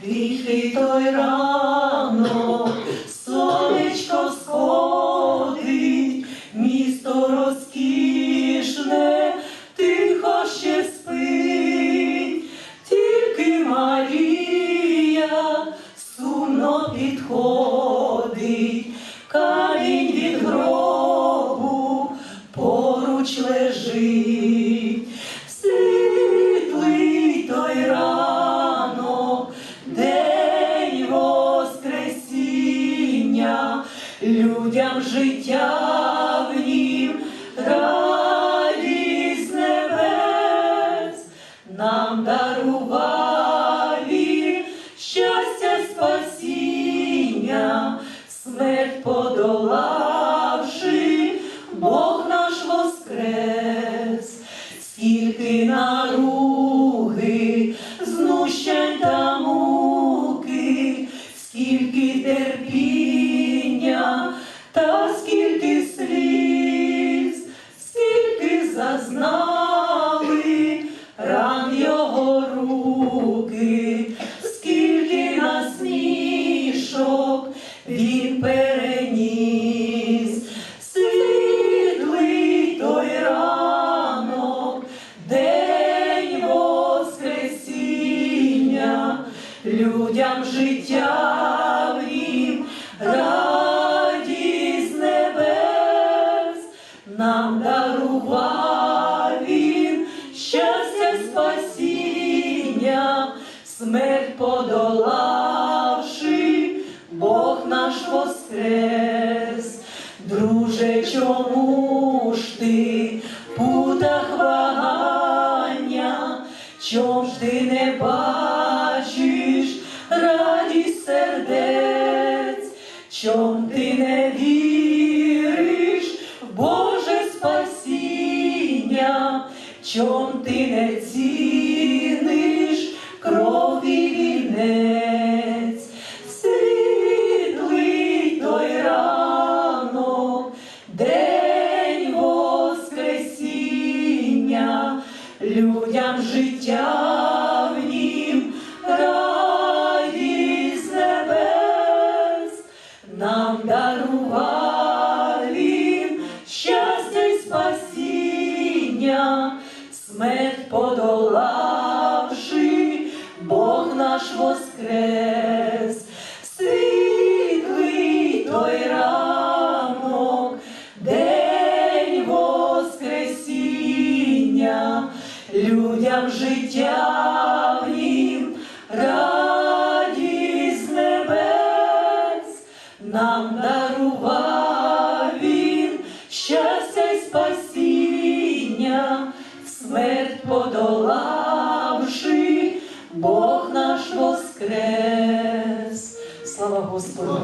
Тихий той ранок, сонечко сходить, місто розкішне, тихо ще спить, тільки Марія сумно підходить, камінь людям життя в нім, радість небес, нам дарував щастя спасіння, смерть подолавши, Бог наш воскрес, скільки наруги, знущань та муки, скільки терпіння, людям життя в нім, радість небес, нам дарував він. Щастя спасіння, смерть подолавши, ти не бачиш радість сердець, чом ти не віриш Боже спасіння, чом ти не ціниш крові вінець, світлий той ранок, день Воскресіння, людям життя подолавши, Бог наш воскрес, світлий той ранок, день Воскресіння, людям життя нім, радість небес, нам дарував він Бог наш воскрес. Слава Господу!